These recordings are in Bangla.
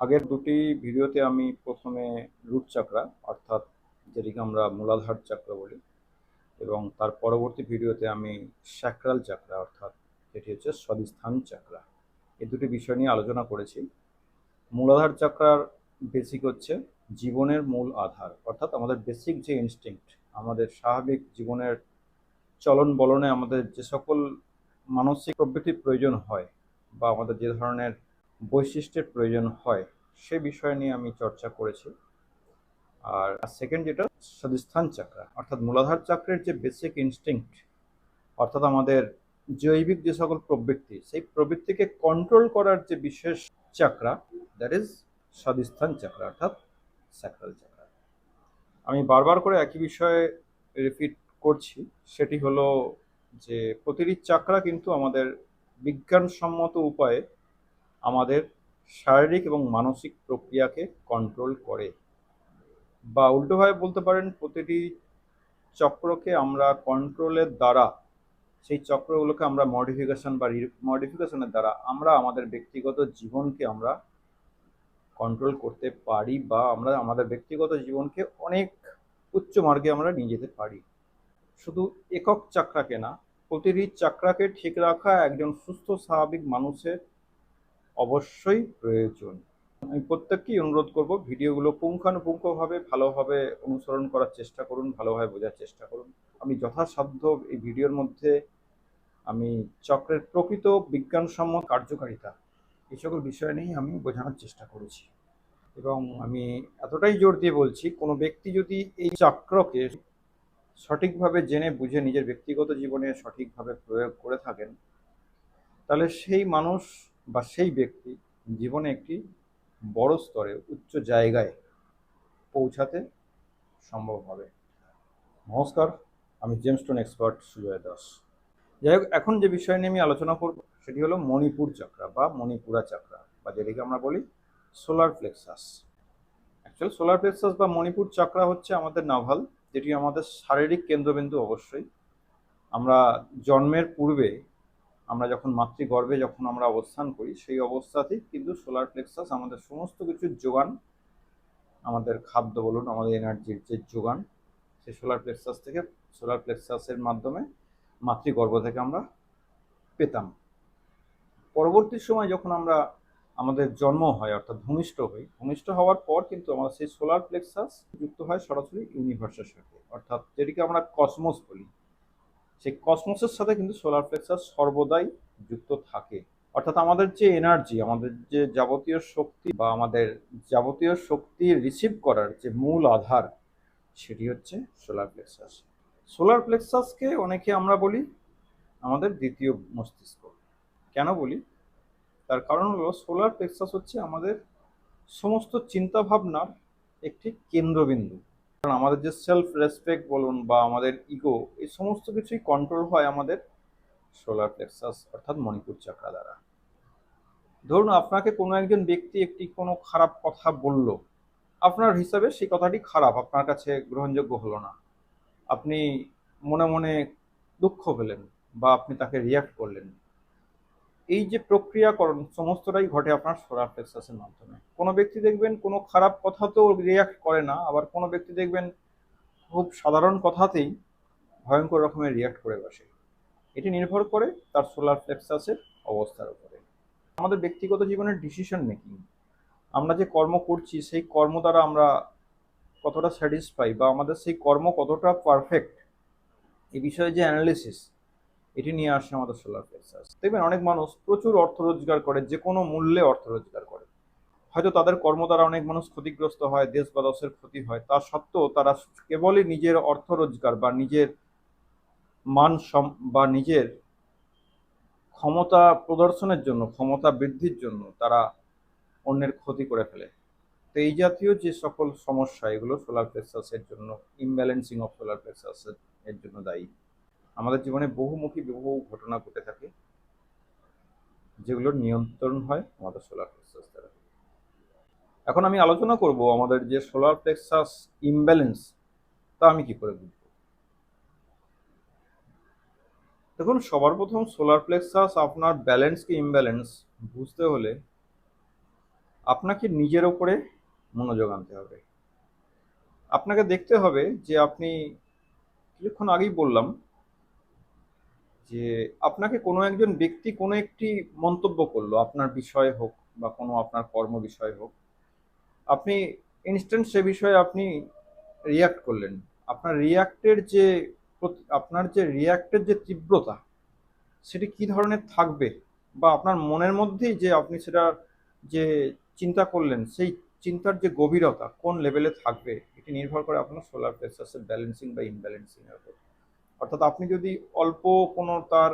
আগের দুটি ভিডিওতে আমি প্রথমে রুট চাকরা, অর্থাৎ যেটিকে আমরা মূলাধার চাকরা বলি, এবং তার পরবর্তী ভিডিওতে আমি স্যাক্রাল চাকরা, অর্থাৎ যেটি হচ্ছে স্বাধিস্থান চাকরা, এই দুটি বিষয় নিয়ে আলোচনা করেছি। মূলাধার চাকরার বেসিক হচ্ছে জীবনের মূল আধার, অর্থাৎ আমাদের বেসিক যে ইনস্টিংক্ট আমাদের স্বাভাবিক জীবনের চলন বলনে আমাদের যে সকল মানসিক প্রবৃত্তির প্রয়োজন হয়, বা আমাদের যে ধরনের বৈশিষ্ট্যের প্রয়োজন হয়, সে বিষয় নিয়ে আমি চর্চা করেছি। আর সেকেন্ড যেটা স্বাধিস্থান চাকরা, অর্থাৎ মূলাধার চাকরের যে বেসিক ইনস্টিংক্ট অর্থাৎ আমাদের জৈবিক যে সকল প্রবৃত্তি, সেই প্রবৃত্তিকে কন্ট্রোল করার যে বিশেষ চাকরা দ্যাট ইজ স্বাধিস্থান চাকরা, অর্থাৎ স্যাক্রাল চাকরা। আমি বারবার করে একই বিষয়ে রিপিট করছি, সেটি হলো যে প্রতিটি চাকরা কিন্তু আমাদের বিজ্ঞানসম্মত উপায়ে আমাদের শারীরিক এবং মানসিক প্রক্রিয়াকে কন্ট্রোল করে। বা উল্টোভাবে বলতে পারেন, প্রতিটি চক্রকে আমরা কন্ট্রোলের দ্বারা, সেই চক্রগুলোকে আমরা মডিফিকেশন বা মডিফিকেশনের দ্বারা আমরা আমাদের ব্যক্তিগত জীবনকে আমরা কন্ট্রোল করতে পারি বা আমরা আমাদের ব্যক্তিগত জীবনকে অনেক উচ্চ মার্গে আমরা নিয়ে যেতে পারি। শুধু একক চাকরাকে না, প্রতিটি চাকরাকে ঠিক রাখা একজন সুস্থ, স্বাভাবিক মানুষের অবশ্যই প্রয়োজন। আমি প্রত্যেককেই অনুরোধ করব, ভিডিওগুলো পুঙ্খানুপুঙ্খভাবে ভালোভাবে অনুসরণ করার চেষ্টা করুন, ভালোভাবে বোঝার চেষ্টা করুন। আমি যথাসাধ্য এই ভিডিওর মধ্যে আমি চক্রের প্রকৃত বিজ্ঞানসম্মত কার্যকারিতা, এই সকল বিষয় নিয়েই আমি বোঝানোর চেষ্টা করেছি। এবং আমি এতটাই জোর দিয়ে বলছি, কোনো ব্যক্তি যদি এই চক্রকে সঠিকভাবে জেনে বুঝে নিজের ব্যক্তিগত জীবনে সঠিকভাবে প্রয়োগ করে থাকেন, তাহলে সেই মানুষ বা সেই ব্যক্তি জীবনে একটি বড় স্তরে, উচ্চ জায়গায় পৌঁছাতে সম্ভব হবে। নমস্কার, আমি জেমস্টোন এক্সপার্ট সুজয় দাস। যাই হোক, এখন যে বিষয় নিয়ে আমি আলোচনা করব, সেটি হলো মণিপুর চক্রা বা মণিপুরা চক্রা, বা যেটিকে আমরা বলি solar plexus actually solar plexus বা মণিপুর চক্রা হচ্ছে আমাদের নাভাল যেটি আমাদের শারীরিক কেন্দ্রবিন্দু অবশ্যই। আমরা জন্মের পূর্বে আমরা যখন মাতৃগর্ভে যখন আমরা অবস্থান করি, সেই অবস্থাতেই কিন্তু সোলার প্লেক্সাস আমাদের সমস্ত কিছুর যোগান, আমাদের খাদ্য বলুন, আমাদের এনার্জির যে যোগান, সেই সোলার প্লেক্সাস থেকে সোলার প্লেক্সাসের মাধ্যমে মাতৃগর্ভ থেকে আমরা পেতাম। পরবর্তী সময় যখন আমরা আমাদের জন্ম হয়, অর্থাৎ ভূমিষ্ঠ হই, ভূমিষ্ঠ হওয়ার পর কিন্তু আমরা সেই সোলার প্লেক্সাস যুক্ত হয় সরাসরি ইউনিভার্সের সাথে। অর্থাৎ যেটিকে আমরা কসমোস বলি। সেই কসমোসের সাথে কিন্তু সোলার প্লেক্সাস সর্বদাই যুক্ত থাকে। অর্থাৎ আমাদের যে এনার্জি আমাদের যে যাবতীয় শক্তি বা আমাদের যাবতীয় শক্তি রিসিভ করার যে মূল আধার, সেটি হচ্ছে সোলার প্লেক্সাস। সোলার প্লেক্সাসকে অনেকে আমরা বলি আমাদের দ্বিতীয় মস্তিষ্ক। কেন বলি? তার কারণ হলো সোলার প্লেক্সাস হচ্ছে আমাদের সমস্ত চিন্তা ভাবনার একটি কেন্দ্রবিন্দু। কারণ আমাদের যে সেলফ রেসপেক্ট বলুন বা আমাদের ইগো এই সমস্ত কিছুই কন্ট্রোল হয় আমাদের সোলার প্লেক্সাস অর্থাৎ মণিপুর চাকরা দ্বারা। ধরুন আপনাকে কোনো একজন ব্যক্তি একটি কোনো খারাপ কথা বলল, আপনার হিসাবে সেই কথাটি খারাপ, আপনার কাছে গ্রহণযোগ্য হলো না। আপনি মনে মনে দুঃখ পেলেন বা আপনি তাকে রিয়াক্ট করলেন। এই যে প্রক্রিয়াকরণ, সমস্তটাই ঘটে আপনার সোলার প্লেক্সাসের মাধ্যমে। কোনো ব্যক্তি দেখবেন কোনো খারাপ কথাতেও রিয়াক্ট করে না, আবার কোনো ব্যক্তি দেখবেন খুব সাধারণ কথাতেই ভয়ঙ্কর রকমের রিয়াক্ট করে বসে। এটি নির্ভর করে তার সোলার প্লেক্সাসের অবস্থার উপরে। আমাদের ব্যক্তিগত জীবনের ডিসিশন মেকিং আমরা যে কর্ম করছি, সেই কর্ম দ্বারা আমরা কতটা স্যাটিসফাই বা আমাদের সেই কর্ম কতটা পারফেক্ট এই বিষয়ে যে অ্যানালিসিস এটি নিয়ে আসে আমাদের সোলার প্লেক্সাস দেখবেন অনেক মানুষ প্রচুর অর্থ রোজগার করে, যে কোনো মূল্যে অর্থ রোজগার করে। হয়তো তাদের কর্ম দ্বারা অনেক মানুষ ক্ষতিগ্রস্ত হয়, দেশ বা দশের ক্ষতি হয়। তা সত্ত্বেও তারা কেবলই নিজের অর্থ রোজগার বা নিজের মান সম, বা নিজের ক্ষমতা প্রদর্শনের জন্য, ক্ষমতা বৃদ্ধির জন্য তারা অন্যের ক্ষতি করে ফেলে। তো এই জাতীয় যে সকল সমস্যা, এগুলো সোলার প্লেক্সাসের জন্য ইমব্যালেন্সিং অফ সোলার প্লেক্সাসের এর জন্য দায়ী। আমাদের জীবনে বহুমুখী বহু ঘটনা ঘটে থাকে, যেগুলোর নিয়ন্ত্রণ হয় আমাদের সোলার প্লেক্সাস দ্বারা। এখন আমি আলোচনা করব আমাদের যে সোলার প্লেক্সাস ইমব্যালেন্স তা আমি কি করে বুঝব? দেখুন সবার প্রথম সোলার প্লেক্সাস আপনার ব্যালেন্স কি ইমব্যালেন্স বুঝতে হলে আপনাকে নিজের ওপরে মনোযোগ আনতে হবে। আপনাকে দেখতে হবে যে আপনি কিছুক্ষণ আগেই বললাম যে আপনাকে কোনো একজন ব্যক্তি কোনো একটি মন্তব্য করল, আপনার বিষয় হোক বা কোনো আপনার কর্ম বিষয় হোক, আপনি ইনস্ট্যান্ট সে বিষয়ে আপনি রিয়াক্ট করলেন। আপনার রিয়াক্টের যে আপনার যে রিয়াক্টের যে তীব্রতা, সেটি কি ধরনের থাকবে? বা আপনার মনের মধ্যেই যে আপনি সেটা যে চিন্তা করলেন, সেই চিন্তার যে গভীরতা কোন লেভেলে থাকবে, এটি নির্ভর করে আপনার সোলার প্লেক্সাসের ব্যালেন্সিং বা ইমব্যালেন্সিং এর উপর। অর্থাৎ আপনি যদি অল্প কোনো তার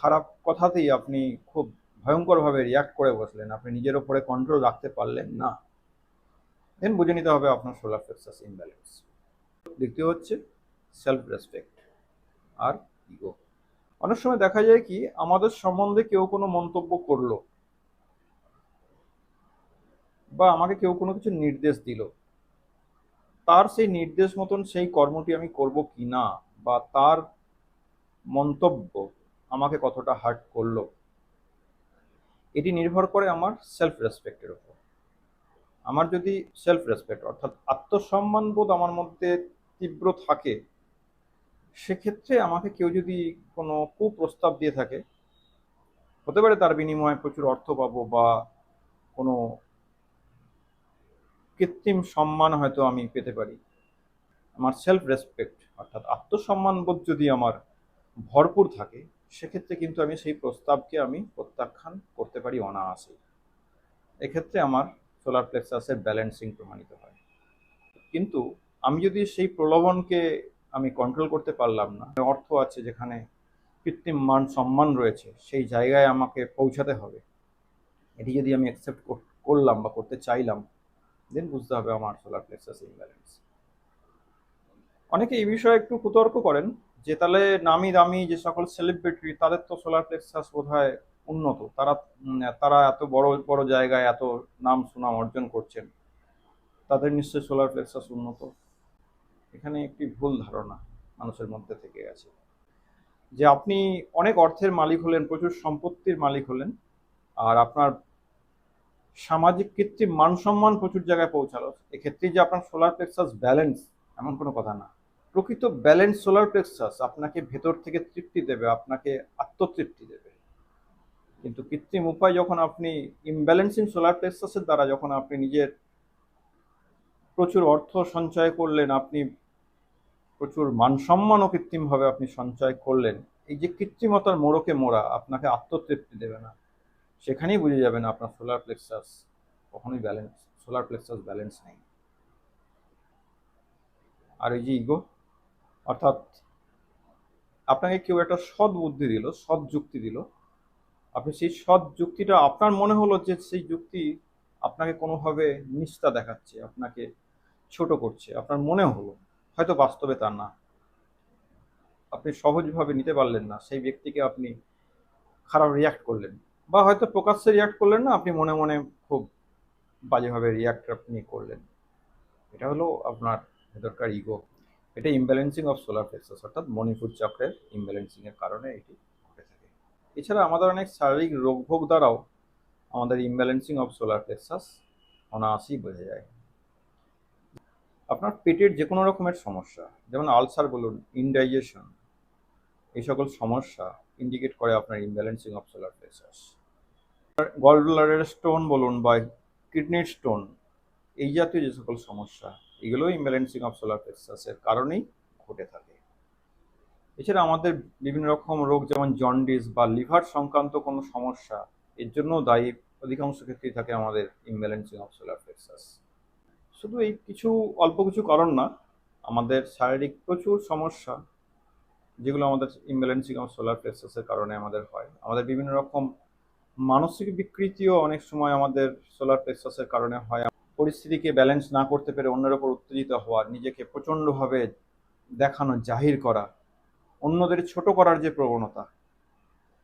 খারাপ কথাতেই আপনি খুব ভয়ঙ্করভাবে রিয়াক্ট করে বসলেন, আপনি নিজের ওপরে কন্ট্রোল রাখতে পারলেন না দেন বুঝে নিতে হবে আপনার সোলার প্লেক্সাস ইমব্যালেন্স দ্বিতীয় হচ্ছে সেলফ রেসপেক্ট আর ইগো অনেক সময় দেখা যায় কি, আমাদের সম্বন্ধে কেউ কোনো মন্তব্য করল বা আমাকে কেউ কোনো কিছু নির্দেশ দিল, তার সেই নির্দেশ মতন সেই কর্মটি আমি করব কি না বা তার মন্তব্য আমাকে কতটা হার্ট করল, এটি নির্ভর করে আমার সেলফ রেসপেক্টের উপর। আমার যদি সেলফ রেসপেক্ট অর্থাৎ আত্মসম্মান বোধ আমার মধ্যে তীব্র থাকে, সেক্ষেত্রে আমাকে কেউ যদি কোনো কুপ্রস্তাব দিয়ে থাকে, হতে পারে তার বিনিময়ে প্রচুর অর্থ পাবো বা কোনো কৃত্রিম সম্মান হয়তো আমি পেতে পারি। আমার সেলফ রেসপেক্ট অর্থাৎ আত্মসম্মান বোধ যদি আমার ভরপুর থাকে, সেক্ষেত্রে কিন্তু আমি সেই প্রস্তাবকে আমি প্রত্যাখ্যান করতে পারি অনায়াসে এক্ষেত্রে আমার সোলার প্লেক্সাসের ব্যালেন্সিং প্রমাণিত হয়। কিন্তু আমি যদি সেই প্রলোভনকে আমি কন্ট্রোল করতে পারলাম না অর্থ আছে যেখানে কৃত্রিম মান সম্মান রয়েছে, সেই জায়গায় আমাকে পৌঁছাতে হবে। এটি যদি আমি অ্যাকসেপ্ট করলাম বা করতে চাইলাম দেন বুঝতে হবে আমার সোলার প্লেক্সাস ইমব্যালেন্স অনেকে এই বিষয়ে একটু কুতর্ক করেন যে তাহলে নামি দামি যে সকল সেলিব্রিটি তাদের তো সোলার প্লেক্সাস বোধ উন্নত। তারা তারা এত বড় বড় জায়গায় এত নাম সুনাম অর্জন করছেন, তাদের নিশ্চয়ই সোলার প্লেক্সাস উন্নত। এখানে একটি ভুল ধারণা মানুষের মধ্যে থেকে গেছে। যে আপনি অনেক অর্থের মালিক হলেন, প্রচুর সম্পত্তির মালিক হলেন, আর আপনার সামাজিক কৃত্রিম মান সম্মান প্রচুর জায়গায় পৌঁছালো, এক্ষেত্রে যে আপনার সোলার প্লেক্সাস ব্যালেন্স এমন কোনো কথা না। প্রকৃত ব্যালেন্স সোলার প্লেক্সাস আপনাকে ভেতর থেকে তৃপ্তি দেবে, আপনাকে আত্মতৃপ্তি দেবে। কিন্তু কৃত্রিম উপায় যখন আপনি ইমব্যালেন্সিং সোলার প্লেক্সাসের দ্বারা যখন আপনি নিজের প্রচুর অর্থ সঞ্চয় করলেন, আপনি প্রচুর মানসম্মানও কৃত্রিমভাবে আপনি সঞ্চয় করলেন, এই যে কৃত্রিমতার মোড়কে মোড়া আপনাকে আত্মতৃপ্তি দেবে না। সেখানেই বুঝে যাবেন আপনার সোলার প্লেক্সাস কখনোই ব্যালেন্স সোলার প্লেক্সাস ব্যালেন্স নেই। আর এই যে ইগো অর্থাৎ আপনাকে কেউ একটা সৎ বুদ্ধি দিল, সৎ যুক্তি দিল। আপনি সেই সৎ যুক্তিটা, আপনার মনে হলো যে সেই যুক্তি আপনাকে কোনোভাবে নিস্তা দেখাচ্ছে, আপনাকে ছোট করছে, আপনার মনে হলো, হয়তো বাস্তবে তা না। আপনি সহজভাবে নিতে পারলেন না, সেই ব্যক্তিকে আপনি খারাপ রিয়াক্ট করলেন। বা হয়তো প্রকাশ্যে রিয়াক্ট করলেন না, আপনি মনে মনে খুব বাজেভাবে রিয়াক্ট আপনি করলেন। এটা হলো আপনার ভেতরকার ইগো এটা ইমব্যালেন্সিং অফ সোলার প্লেক্সাস অর্থাৎ মণিপুর চক্রের ইমব্যালেন্সিং এর কারণে এটি ঘটে থাকে। এছাড়া আমাদের অনেক শারীরিক রোগভোগ দ্বারাও আমাদের ইমব্যালেন্সিং অফ সোলার প্লেক্সাস অনায়াসেই বোঝা যায়। আপনার পেটের যে কোনো রকমের সমস্যা, যেমন আলসার বলুন ইনডাইজেশন এই সকল সমস্যা ইন্ডিকেট করে আপনার ইমব্যালেন্সিং অফ সোলার প্লেক্সাস গলব্লাডারের স্টোন বলুন বা কিডনির স্টোন এই জাতীয় যে সকল সমস্যা এগুলো ইমব্যালেন্সিং অফ সোলার প্লেক্সাসের কারণেই ঘটে থাকে। এছাড়া আমাদের বিভিন্ন রকম রোগ, যেমন জন্ডিস বা লিভার সংক্রান্ত কোনো সমস্যা, এর জন্য দায়ী অধিকাংশ ক্ষেত্রেই থাকে আমাদের ইমব্যালেন্সিং অফ সোলার প্লেক্সাস শুধু এই কিছু, অল্প কিছু কারণ না, আমাদের শারীরিক প্রচুর সমস্যা, যেগুলো আমাদের ইমব্যালেন্সিং অফ সোলার প্লেক্সাসের কারণে আমাদের হয়। আমাদের বিভিন্ন রকম মানসিক বিকৃতিও অনেক সময় আমাদের সোলার প্লেক্সাসের কারণে হয়। পরিস্থিতিকে ব্যালেন্স না করতে পেরে অন্যের ওপর উত্তেজিত হওয়া, নিজেকে প্রচণ্ডভাবে দেখানো, জাহির করা, অন্যদের ছোট করার যে প্রবণতা।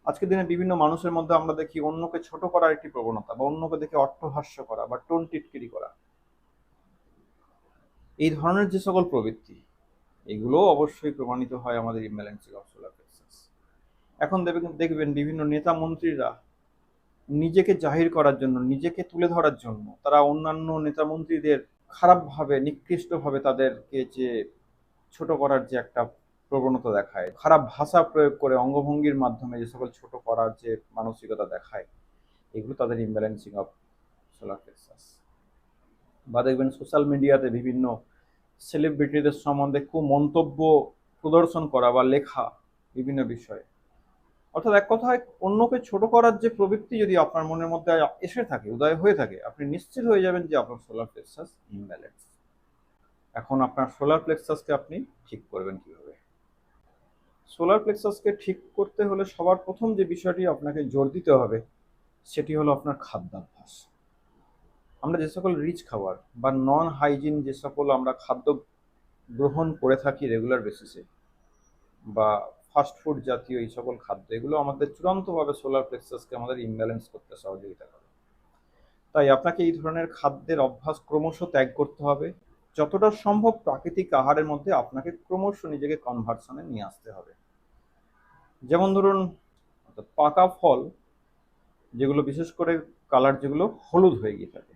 আজকের দিনে বিভিন্ন মানুষের মধ্যে আমরা দেখি অন্যকে ছোট করার একটি প্রবণতা বা অন্যকে দেখে অট্টহাস্য করা বা টোন টিটকিরি করা। এই ধরনের যে সকল প্রবৃত্তি এগুলো অবশ্যই প্রমাণিত হয় আমাদের ইমব্যালেন্সিং অফ সোলার প্লেক্সাস এখন দেখবেন দেখবেন বিভিন্ন নেতা মন্ত্রীরা নিজেকে জাহির করার জন্য, নিজেকে তুলে ধরার জন্য, তারা অন্যান্য নেতামন্ত্রীদের খারাপভাবে, নিকৃষ্টভাবে তাদেরকে যে ছোট করার যে একটা প্রবণতা দেখায়, খারাপ ভাষা প্রয়োগ করে অঙ্গভঙ্গির মাধ্যমে যে সকল ছোট করার যে মানসিকতা দেখায়, এগুলো তাদের ইমব্যালেন্সিং অফ সোলার প্লেক্সাস বা দেখবেন সোশ্যাল মিডিয়াতে বিভিন্ন সেলিব্রিটিদের সম্বন্ধে খুব মন্তব্য প্রদর্শন করা বা লেখা বিভিন্ন বিষয়ে অর্থাৎ এক কথায় অন্যকে ছোট করার যে প্রবৃত্তি যদি আপনার মনের মধ্যে এসে থাকে, উদয় হয়ে থাকে, আপনি নিশ্চিত হয়ে যাবেন যে আপনার সোলার প্লেক্সাস ইমব্যালেন্স এখন আপনার সোলার প্লেক্সাসকে আপনি ঠিক করবেন কীভাবে? সোলার প্লেক্সাসকে ঠিক করতে হলে সবার প্রথম যে বিষয়টি আপনাকে জোর দিতে হবে, সেটি হলো আপনার খাদ্যাভ্যাস। আমরা যে সকল রিচ খাবার বা নন হাইজিন যে সকল আমরা খাদ্য গ্রহণ করে থাকি রেগুলার বেসিসে বা ফাস্ট ফুড জাতীয় এই সকল খাদ্য, এগুলো আমাদের চূড়ান্তভাবে সোলার প্লেক্সাসকে আমাদের ইমব্যালেন্স করতে সহযোগিতা করে। তাই আপনাকে এই ধরনের খাদ্যের অভ্যাস ক্রমশ ত্যাগ করতে হবে। যতটা সম্ভব প্রাকৃতিক আহারের মধ্যে আপনাকে ক্রমশ নিজেকে কনভার্সনে নিয়ে আসতে হবে। যেমন ধরুন পাকা ফল, যেগুলো বিশেষ করে কালার যেগুলো হলুদ হয়ে গিয়ে থাকে,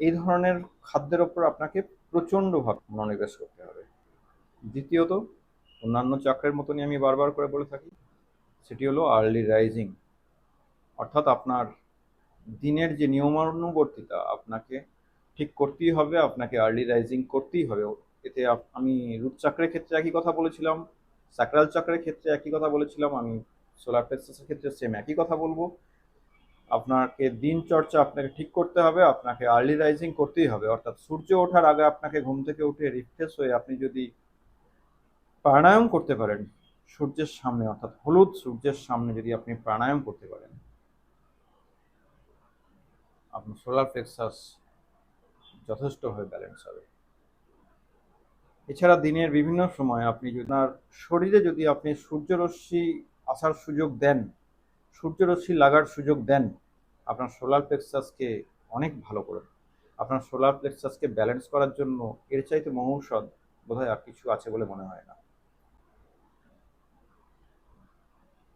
এই ধরনের খাদ্যের ওপর আপনাকে প্রচণ্ডভাবে মনোনিবেশ করতে হবে। দ্বিতীয়ত অন্যান্য চক্রের মতনই আমি বারবার করে বলে থাকি, সেটি হলো আর্লি রাইজিং অর্থাৎ আপনার দিনের যে নিয়মানুবর্তিতা, আপনাকে ঠিক করতেই হবে, আপনাকে আর্লি রাইজিং করতেই হবে। এতে আমি রূপ চক্রের ক্ষেত্রে একই কথা বলেছিলাম স্যাক্রাল চক্রের ক্ষেত্রে একই কথা বলেছিলাম, আমি সোলার প্লেক্সাসের ক্ষেত্রে সেম একই কথা বলব। আপনাকে দিনচর্চা আপনাকে ঠিক করতে হবে, আপনাকে আর্লি রাইজিং করতেই হবে। অর্থাৎ সূর্য ওঠার আগে আপনাকে ঘুম থেকে উঠে রিফ্রেশ হয়ে আপনি যদি প্রাণায়াম করতে পারেন, সূর্যের সামনে, অর্থাৎ হলুদ সূর্যের সামনে যদি আপনি প্রাণায়াম করতে পারেন। আপনার সোলার প্লেক্সাস যথেষ্টভাবে ব্যালেন্স হবে। এছাড়া দিনের বিভিন্ন সময় আপনি যদি আপনার শরীরে যদি আপনি সূর্যরশ্মি আসার সুযোগ দেন, সূর্যরশ্মি লাগার সুযোগ দেন, আপনার সোলার প্লেক্সাসকে অনেক ভালো করে। আপনার সোলার প্লেক্সাসকে ব্যালেন্স করার জন্য এর চাইতে মহৌষধ বোধহয় আর কিছু আছে বলে মনে হয় না।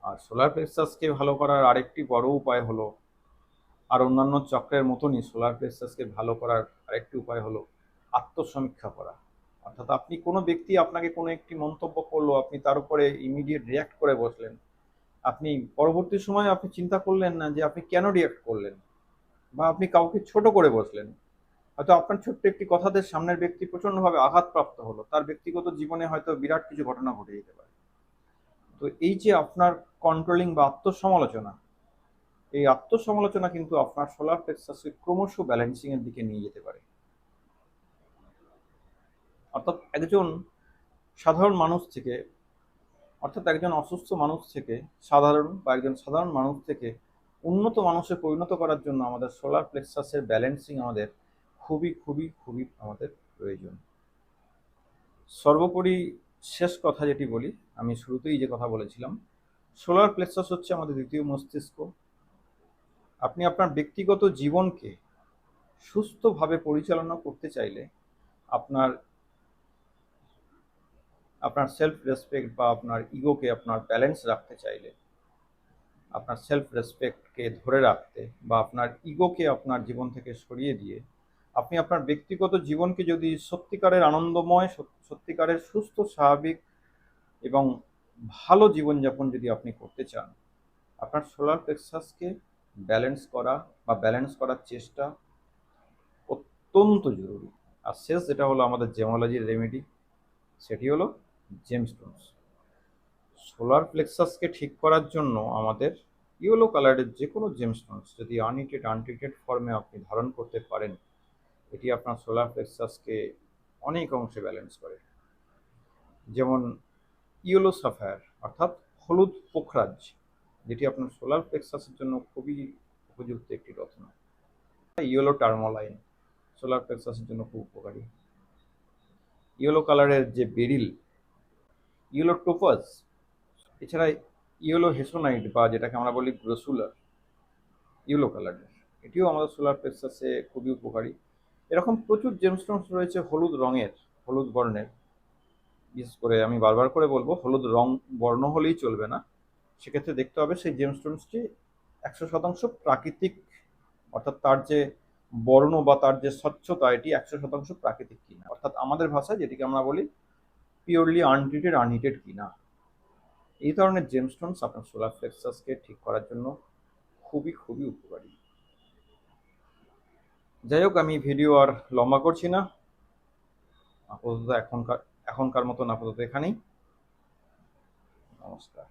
আর সোলার প্লেক্সাসকে ভালো করার আরেকটি বড় উপায় হলো, আর অন্যান্য চক্রের মতনই সোলার প্লেক্সাসকে ভালো করার আরেকটি উপায় হলো আত্মসমীক্ষা করা। অর্থাৎ আপনি কোনো ব্যক্তি আপনাকে কোনো একটি মন্তব্য করল, আপনি তার উপরে ইমিডিয়েট রিয়াক্ট করে বসলেন। আপনি পরবর্তী সময় আপনি চিন্তা করলেন না যে আপনি কেন রিয়াক্ট করলেন, বা আপনি কাউকে ছোট করে বসলেন। হয়তো আপনার ছোট্ট একটি কথাতে সামনের ব্যক্তি প্রচণ্ডভাবে আঘাতপ্রাপ্ত হলো, তার ব্যক্তিগত জীবনে হয়তো বিরাট কিছু ঘটনা ঘটে যেতে পারে। তো এই যে আপনার কন্ট্রোলিং বা আত্মসমালোচনা, এই আত্মসমালোচনা কিন্তু আপনার সোলার প্লেক্সাসকে ক্রমশ ব্যালেন্সিং এর দিকে নিয়ে যেতে পারে। অর্থাৎ একজন সাধারণ মানুষ থেকে, অর্থাৎ একজন অসুস্থ মানুষ থেকে সাধারণ বা একজন সাধারণ মানুষ থেকে উন্নত মানুষে পরিণত করার জন্য আমাদের সোলার প্লেক্সাসের ব্যালেন্সিং আমাদের খুবই খুবই খুবই আমাদের প্রয়োজন। সর্বোপরি শেষ কথা যেটি বলি আমি শুরুতেই যে কথা বলেছিলাম সোলার প্লেক্সাস হচ্ছে আমাদের দ্বিতীয় মস্তিষ্ক। আপনি আপনার ব্যক্তিগত জীবনকে সুস্থভাবে পরিচালনা করতে চাইলে আপনার আপনার সেলফ রেসপেক্ট বা আপনার ইগোকে আপনার ব্যালেন্স রাখতে চাইলে, আপনার সেলফ রেসপেক্টকে ধরে রাখতে বা আপনার ইগোকে আপনার জীবন থেকে সরিয়ে দিয়ে আপনি আপনার ব্যক্তিগত জীবনকে যদি সত্যিকারের আনন্দময়, সত্যিকারের সুস্থ, স্বাভাবিক এবং ভালো জীবনযাপন যদি আপনি করতে চান, আপনার সোলার প্লেক্সাসকে ব্যালেন্স করা বা ব্যালেন্স করার চেষ্টা অত্যন্ত জরুরি। আর শেষ যেটা হলো আমাদের জেমোলজির রেমেডি সেটি হলো জেমস্টোনস সোলার প্লেক্সাসকে ঠিক করার জন্য আমাদের ইয়েলো কালারের যে কোনো জেমস্টোনস যদি আনইটেড আনট্রিটেড ফর্মে আপনি ধারণ করতে পারেন, এটি আপনার সোলার প্লেক্সাসকে অনেক অংশে ব্যালেন্স করে। যেমন ইয়েলো সাফায়ার, অর্থাৎ হলুদ পোখরাজ, যেটি আপনার সোলার প্লেক্সাসের জন্য খুবই উপযুক্ত একটি রত্ন। ইয়েলো টার্মোলাইন সোলার প্লেক্সাসের জন্য খুব উপকারী। ইয়েলো কালারের যে বেরিল, ইয়েলো টোপাস, এছাড়া ইয়েলো হেসোনাইট বা যেটাকে আমরা বলি গ্রসুলার, ইয়েলো কালারের, এটিও আমাদের সোলার প্লেক্সাসে খুবই উপকারী। এরকম প্রচুর জেমস্টোনস রয়েছে হলুদ রঙের, হলুদ বর্ণের। বিশেষ করে আমি বারবার করে বলব, হলুদ রং বর্ণ হলেই চলবে না। সেক্ষেত্রে দেখতে হবে সেই জেমস্টোনসটি একশো শতাংশ প্রাকৃতিক, অর্থাৎ তার যে বর্ণ বা তার যে স্বচ্ছতা, এটি একশো শতাংশ প্রাকৃতিক কিনা। অর্থাৎ আমাদের ভাষায় যেটিকে আমরা বলি পিওরলি আনট্রিটেড আনহিটেড কিনা। এই ধরনের জেমস্টোনস আপনার সোলার প্লেক্সাসকে ঠিক করার জন্য খুবই খুবই উপকারী। যাই হোক, আমি ভিডিও আর লম্বা করছি না। আপাতত এখনকার এখনকার মতন আপাতত এখানেই। নমস্কার।